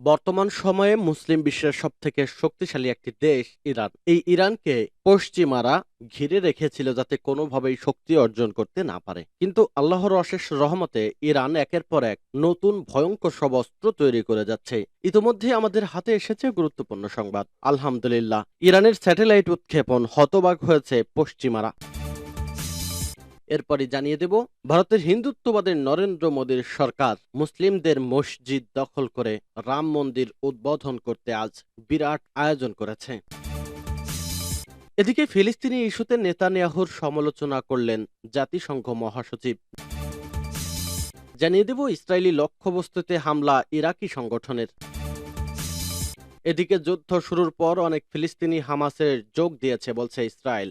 বর্তমান সময়ে মুসলিম বিশ্বের সবথেকে শক্তিশালী একটি দেশ ইরান। এই ইরানকে পশ্চিমারা ঘিরে রেখেছিল যাতে কোনোভাবেই শক্তি অর্জন করতে না পারে। কিন্তু আল্লাহর অশেষ রহমতে ইরান একের পর এক নতুন ভয়ঙ্কর সব অস্ত্র তৈরি করে যাচ্ছে। ইতিমধ্যে আমাদের হাতে এসেছে গুরুত্বপূর্ণ সংবাদ। আলহামদুলিল্লাহ, ইরানের স্যাটেলাইট উৎক্ষেপণ হতবাক হয়েছে পশ্চিমারা। এরপরই জানিয়ে দেব, ভারতের হিন্দুত্ববাদের নরেন্দ্র মোদীর সরকার মুসলিমদের মসজিদ দখল করে রাম মন্দির উদ্বোধন করতে আজ বিরাট আয়োজন করেছে। এদিকে ফিলিস্তিনি ইস্যুতে নেতানিয়াহুর সমালোচনা করলেন জাতিসংঘ মহাসচিব। জানিয়ে দেব, ইসরায়েলি লক্ষ্যবস্তুতে হামলা ইরাকি সংগঠনের। এদিকে যুদ্ধ শুরুর পর অনেক ফিলিস্তিনি হামাসের যোগ দিয়েছে, বলছে ইসরায়েল।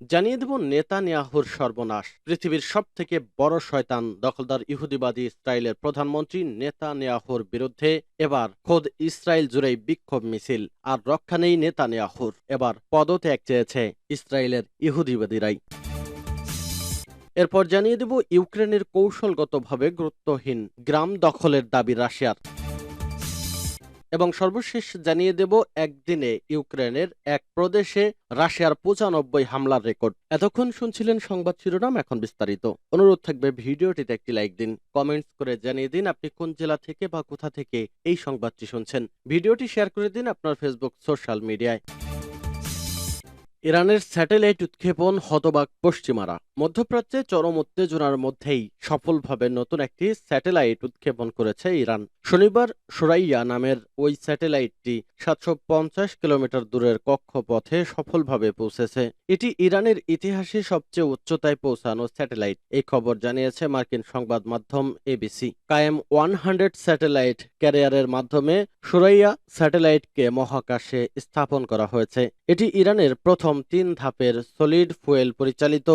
জানিয়ে দেব নেতানিয়াহুর সর্বনাশ, পৃথিবীর সব থেকে বড় শয়তান, দখলদার ইহুদিবাদী ইসরায়েলের প্রধানমন্ত্রী নেতানিয়াহুর বিরুদ্ধে এবার খোদ ইসরায়েল জুড়েই বিক্ষোভ মিছিল, আর রক্ষা নেই নেতানিয়াহুর, এবার পদত্যাগ চেয়েছে ইসরায়েলের ইহুদিবাদীরাই। এরপর জানিয়ে দেব ইউক্রেনের কৌশলগতভাবে গুরুত্বহীন গ্রাম দখলের দাবি রাশিয়ার। এবং সর্বশেষ জানিয়ে দেব, একদিনে ইউক্রেনের এক প্রদেশে রাশিয়ার পঁচানব্বই হামলার রেকর্ড। এতক্ষণ শুনছিলেন সংবাদ শিরোনাম, এখন বিস্তারিত। অনুরোধ থাকবে ভিডিওটিতে একটি লাইক দিন, কমেন্টস করে জানিয়ে দিন আপনি কোন জেলা থেকে বা কোথা থেকে এই সংবাদটি শুনছেন। ভিডিওটি শেয়ার করে দিন আপনার ফেসবুক, সোশ্যাল মিডিয়ায়। ইরানের স্যাটেলাইট উৎক্ষেপণ হতবাক পশ্চিমারা। মধ্যপ্রাচ্যে চরম উত্তেজনার মধ্যেই সফলভাবে নতুন একটি স্যাটেলাইট উৎক্ষেপণ করেছে ইরান। শনিবার সুরাইয়া নামের ওই স্যাটেলাইটটি সাতশো পঞ্চাশ কিলোমিটার দূরের কক্ষপথে সফলভাবে পৌঁছেছে। এটি ইরানের ইতিহাসে সবচেয়ে উচ্চতায় পৌঁছানো স্যাটেলাইট এই খবর জানিয়েছে মার্কিন সংবাদ মাধ্যম এবিসি কায়েম ওয়ান হান্ড্রেড স্যাটেলাইট ক্যারিয়ারের মাধ্যমে সুরাইয়া স্যাটেলাইটকে মহাকাশে স্থাপন করা হয়েছে। এটি ইরানের প্রথম তিন ধাপের সলিড ফুয়েল পরিচালিত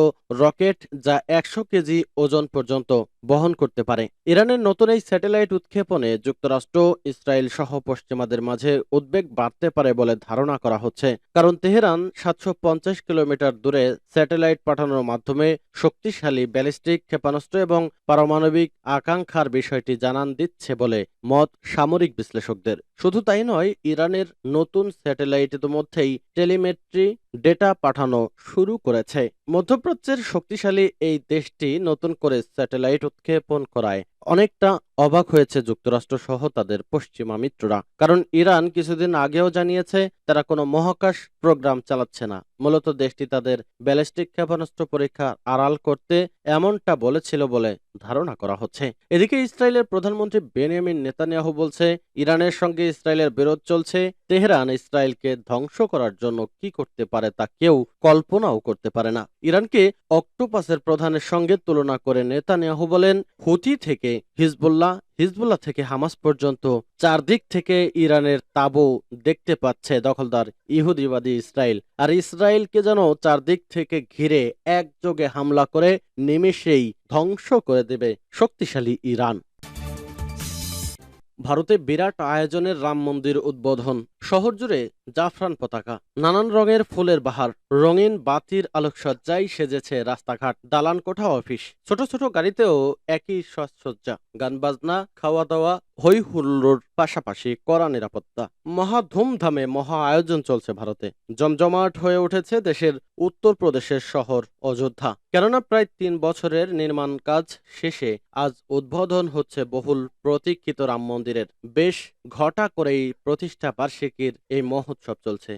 রকেট যা একশো কেজি ওজন পর্যন্ত বহন করতে পারে। ইরানের নতুন এই স্যাটেলাইট উৎক্ষেপণে যুক্তরাষ্ট্র, ইসরায়েল সহ পশ্চিমাদের মাঝে উদ্বেগ বাড়তে পারে বলে ধারণা করা হচ্ছে। কারণ তেহরান সাতশো পঞ্চাশ কিলোমিটার দূরে স্যাটেলাইট পাঠানোর মাধ্যমে শক্তিশালী ব্যালিস্টিক ক্ষেপণাস্ত্র এবং পারমাণবিক আকাঙ্ক্ষার বিষয়টি জানান দিচ্ছে বলে মত সামরিক বিশ্লেষকদের। শুধু তাই নয়, ইরানের নতুন স্যাটেলাইট ইতিমধ্যেই টেলিমেট্রি ডেটা পাঠানো শুরু করেছে। মধ্যপ্রাচ্যের শক্তিশালী এই দেশটি নতুন করে স্যাটেলাইট উৎক্ষেপণ করায়। অনেকটা অবাক হয়েছে যুক্তরাষ্ট্র সহ তাদের পশ্চিমা মিত্ররা। কারণ ইরান কিছুদিন আগেও জানিয়েছে, তারা কোনো মহাকাশ প্রোগ্রাম চালাচ্ছে না। মূলত দেশটি তাদের ব্যালিস্টিক ক্ষেপণাস্ত্র পরীক্ষা আড়াল করতে এমনটা বলেছিল বলে ধারণা করা হচ্ছে। এদিকে ইসরায়েলের প্রধানমন্ত্রী বেনিয়ামিন নেতানিয়াহু বলছে, ইরানের সঙ্গে ইসরায়েলের বিরোধ চলছে, তেহরান ইসরায়েলকে ধ্বংস করার জন্য কি করতে পারে তা কেউ কল্পনাও করতে পারে না। ইরানকে অক্টোপাসের প্রধানের সঙ্গে তুলনা করে নেতানিয়াহু বলেন, হুতি থেকে হিজবুল্লাহ হিজবুল্লাহ থেকে হামাস পর্যন্ত চারদিক থেকে ইরানের তাবু দেখতে পাচ্ছে দখলদার ইহুদিবাদী ইসরায়েল। আর ইসরায়েলকে যেন চারদিক থেকে ঘিরে একযোগে হামলা করে নিমেষেই ধ্বংস করে দেবে শক্তিশালী ইরান। ভারতে বিরাট আয়োজনের রাম মন্দির উদ্বোধন। শহর জুড়ে জাফরান পতাকা, নানান রঙের ফুলের বাহার, রঙিন বাতির আলোকসজ্জায় সেজেছে রাস্তাঘাট দালান কোঠা অফিস। ছোট ছোট গাড়িতেও একই সাজসজ্জা গান বাজনা খাওয়া দাওয়া, হৈ হুল্লোর পাশাপাশি কড়া নিরাপত্তা। মহা ধুমধামে মহা আয়োজন চলছে ভারতে। জমজমাট হয়ে উঠেছে দেশের উত্তরপ্রদেশের শহর অযোধ্যা। কেননা প্রায় তিন বছরের নির্মাণ কাজ শেষে আজ উদ্বোধন হচ্ছে বহুল প্রতীক্ষিত রাম মন্দিরের। বেশ ঘটা করেই প্রতিষ্ঠা বার্ষিকীর এই মহোৎসব চলছে।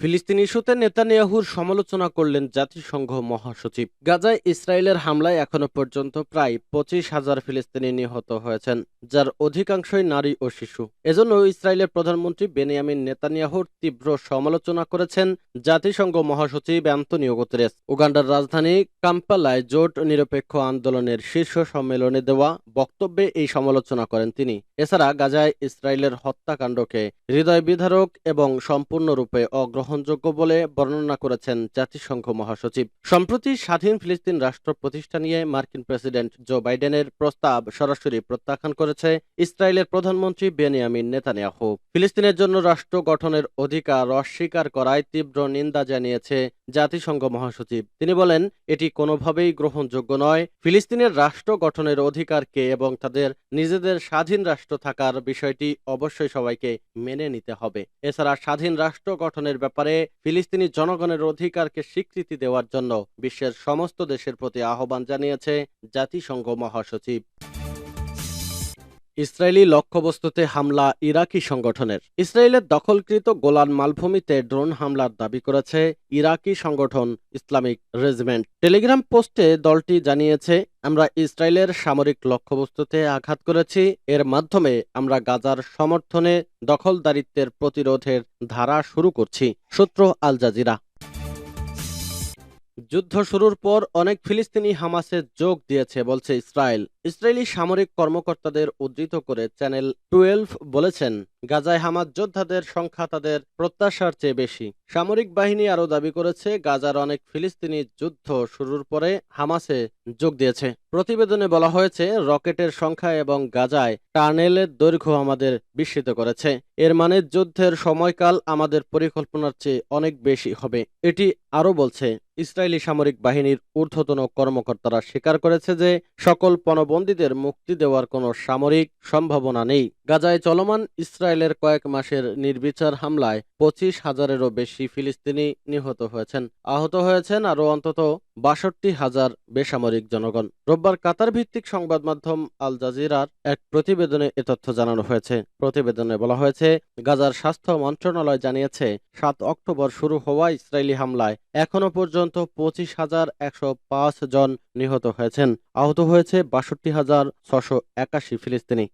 ফিলিস্তিন ইস্যুতে নেতানিয়াহুর সমালোচনা করলেন জাতিসংঘ মহাসচিব। গাজায় ইসরায়েলের হামলায় এখনও পর্যন্ত প্রায় পঁচিশ হাজার ফিলিস্তিনি নিহত হয়েছেন, যার অধিকাংশই নারী ও শিশু। এজন্য ইসরায়েলের প্রধানমন্ত্রী বেনিয়ামিন নেতানিয়াহুর তীব্র সমালোচনা করেছেন জাতিসংঘ মহাসচিব অ্যান্তনিও গুতেরেস। উগান্ডার রাজধানী কাম্পালায় জোট নিরপেক্ষ আন্দোলনের শীর্ষ সম্মেলনে দেওয়া বক্তব্যে এই সমালোচনা করেন তিনি। এছাড়া গাজায় ইসরায়েলের হত্যাকাণ্ডকে হৃদয় বিধারক এবং সম্পূর্ণরূপে অগ্রহণ গ্রহণযোগ্য বলে বর্ণনা করেছেন জাতিসংঘ মহাসচিব। সম্প্রতি স্বাধীন ফিলিস্তিন রাষ্ট্র প্রতিষ্ঠা নিয়ে মার্কিন প্রেসিডেন্ট জো বাইডেনের প্রস্তাব সরাসরি প্রত্যাখ্যান করেছে ইসরায়েলের প্রধানমন্ত্রী বেনিয়ামিন নেতানিয়াহু। ফিলিস্তিনের জন্য রাষ্ট্র গঠনের অধিকার অস্বীকার করায় তীব্র নিন্দা জানিয়েছে জাতিসংঘ মহাসচিব। তিনি বলেন, এটি কোনোভাবেই গ্রহণযোগ্য নয়। ফিলিস্তিনের রাষ্ট্র গঠনের অধিকারকে এবং তাদের নিজেদের স্বাধীন রাষ্ট্র থাকার বিষয়টি অবশ্যই সবাইকে মেনে নিতে হবে। এছাড়া স্বাধীন রাষ্ট্র গঠনের ব্যাপারে ফিলিস্তিনি জনগণের অধিকারকে স্বীকৃতি দেওয়ার জন্য বিশ্বের সমস্ত দেশের প্রতি আহ্বান জানিয়েছে জাতিসংঘ মহাসচিব। ইসরায়েলি লক্ষ্যবস্তুতে হামলা ইরাকি সংগঠনের। ইসরায়েলের দখলকৃত গোলান মালভূমিতে ড্রোন হামলার দাবি করেছে ইরাকি সংগঠন ইসলামিক রেজিমেন্ট। টেলিগ্রাম পোস্টে দলটি জানিয়েছে, আমরা ইসরায়েলের সামরিক লক্ষ্যবস্তুতে আঘাত করেছি, এর মাধ্যমে আমরা গাজার সমর্থনে দখলদারিত্বের প্রতিরোধের ধারা শুরু করছি, সূত্র আল জাজিরা। যুদ্ধ শুরুর পর অনেক ফিলিস্তিনি হামাসে যোগ দিয়েছে, বলছে ইসরায়েল। ইসরায়েলি সামরিক কর্মকর্তাদের উদ্ধৃত করে চ্যানেল টুয়েলভ বলেছেন, গাজায় হামাস যোদ্ধাদের সংখ্যা তাদের প্রত্যাশার চেয়ে বেশি। সামরিক বাহিনী আরও দাবি করেছে, গাজার অনেক ফিলিস্তিনি যুদ্ধ শুরুর পরে হামাসে যোগ দিয়েছে। প্রতিবেদনে বলা হয়েছে, রকেটের সংখ্যা এবং গাজায় টানেলের দৈর্ঘ্য আমাদের বিস্মিত করেছে। এর মানে যুদ্ধের সময়কাল আমাদের পরিকল্পনার চেয়ে অনেক বেশি হবে। এটি আরও বলছে ইসরায়েলি সামরিক বাহিনীর ঊর্ধ্বতন কর্মকর্তারা স্বীকার করেছে যে সকল পণবন্দীদের মুক্তি দেওয়ার কোনো সামরিক সম্ভাবনা নেই। গাজায় চলমান ইসরায়েলের কয়েক মাসের নির্বিচার হামলায় পঁচিশ হাজারেরও বেশি ফিলিস্তিনি নিহত হয়েছেন। আহত হয়েছেন আরও অন্তত বাষট্টি হাজার বেসামরিক জনগণ। রোববার কাতার ভিত্তিক সংবাদ মাধ্যম আল জাজিরার এক প্রতিবেদনে এ তথ্য জানানো হয়েছে। প্রতিবেদনে বলা হয়েছে, গাজার স্বাস্থ্য মন্ত্রণালয় জানিয়েছে, সাত অক্টোবর শুরু হওয়া ইসরায়েলি হামলায় এখনও পর্যন্ত পঁচিশ হাজার একশো পাঁচ জন নিহত হয়েছেন। আহত হয়েছে বাষট্টি হাজার ছশো একাশি ফিলিস্তিনি।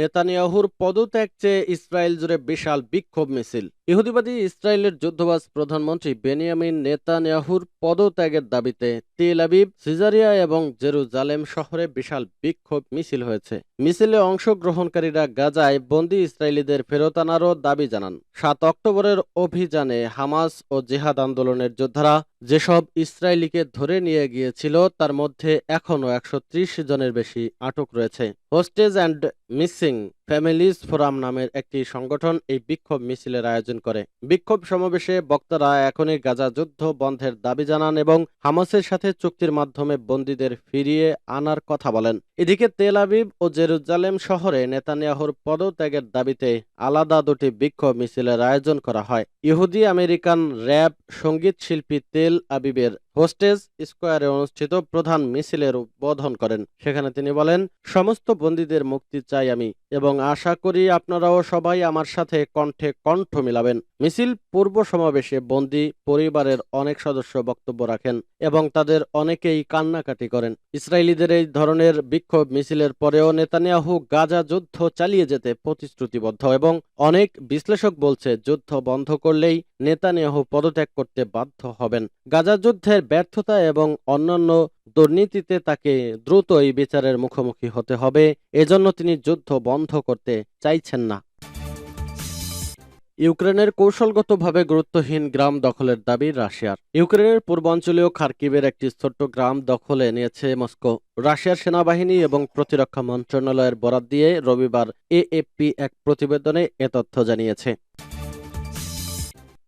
নেতানিয়াহুর পদত্যাগ চেয়ে ইসরায়েল জুড়ে বিশাল বিক্ষোভ মিছিল। ইহুদিবাদী ইসরায়েলের যুদ্ধবাজ প্রধানমন্ত্রী বেনিয়ামিন নেতানিয়াহুর পদত্যাগের দাবিতে তেল আবিব, সিজারিয়া এবং জেরুজালেম শহরে বিশাল বিক্ষোভ মিছিল হয়েছে। মিছিলে অংশগ্রহণকারীরা গাজায় বন্দী ইসরায়েলিদের ফেরত আনারও দাবি জানান। সাত অক্টোবরের অভিযানে হামাস ও জেহাদ আন্দোলনের যোদ্ধারা যেসব ইসরায়েলিকে ধরে নিয়ে গিয়েছিল, তার মধ্যে এখনও একশো ত্রিশ জনের বেশি আটক রয়েছে। hostage and missing. Families forum নামের একটি সংগঠন এই বিক্ষোভ মিছিলের আয়োজন করে। বিক্ষোভ সমাবেশে বক্তারা এখনই গাজা যুদ্ধ বন্ধের দাবি জানান এবং হামাসের সাথে চুক্তির মাধ্যমে বন্দীদের ফিরিয়ে আনার কথা বলেন। এদিকে তেল আবিব ও জেরুজালেম শহরে নেতানিয়াহুর পদত্যাগের দাবিতে আলাদা দুটি বিক্ষোভ মিছিলের আয়োজন করা হয়। ইহুদি আমেরিকান র্যাব সংগীত শিল্পী তেল আবিবের হোস্টেজ স্কোয়ারে অনুষ্ঠিত প্রধান মিছিলের উদ্বোধন করেন। সেখানে তিনি বলেন, সমস্ত বন্দীদের মুক্তি চাই আমি। এবং আশা করি আপনারাও সবাই আমার সাথে কণ্ঠে কণ্ঠ মিলাবেন। মিছিল পূর্ব সমাবেশে বন্দি পরিবারের অনেক সদস্য বক্তব্য রাখেন এবং তাদের অনেকেই কান্নাকাটি করেন। ইসরায়েলিদের এই ধরনের বিক্ষোভ মিছিলের পরেও নেতানিয়াহু গাজা যুদ্ধ চালিয়ে যেতে প্রতিশ্রুতিবদ্ধ এবং অনেক বিশ্লেষক বলছে যুদ্ধ বন্ধ করলেই নেতানিয়াহু পদত্যাগ করতে বাধ্য হবেন। গাজা যুদ্ধের ব্যর্থতা এবং অন্যান্য দুর্নীতিতে তাকে দ্রুতই বিচারের মুখোমুখি হতে হবে। এজন্য তিনি যুদ্ধ বন্ধ করতে চাইছেন না। ইউক্রেনের কৌশলগতভাবে গুরুত্বহীন গ্রাম দখলের দাবি রাশিয়ার। ইউক্রেনের পূর্বাঞ্চলীয় খার্কিবের একটি ছোট্ট গ্রাম দখলে নিয়েছে মস্কো। রাশিয়ার সেনাবাহিনী এবং প্রতিরক্ষা মন্ত্রণালয়ের বরাত দিয়ে রবিবার এএফপি এক প্রতিবেদনে এ তথ্য জানিয়েছে।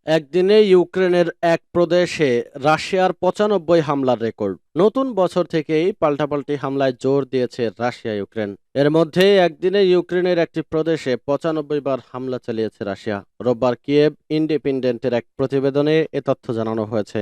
একদিনে ইউক্রেনের এক প্রদেশে রাশিয়ার পঁচানব্বই হামলার রেকর্ড। নতুন বছর থেকেই পাল্টাপাল্টি হামলায় জোর দিয়েছে রাশিয়া, ইউক্রেন। এর মধ্যে একদিনে ইউক্রেনের একটি প্রদেশে পঁচানব্বই বার হামলা চালিয়েছে রাশিয়া। রোববার কিয়েভ ইন্ডিপেন্ডেন্টের এক প্রতিবেদনে এ তথ্য জানানো হয়েছে।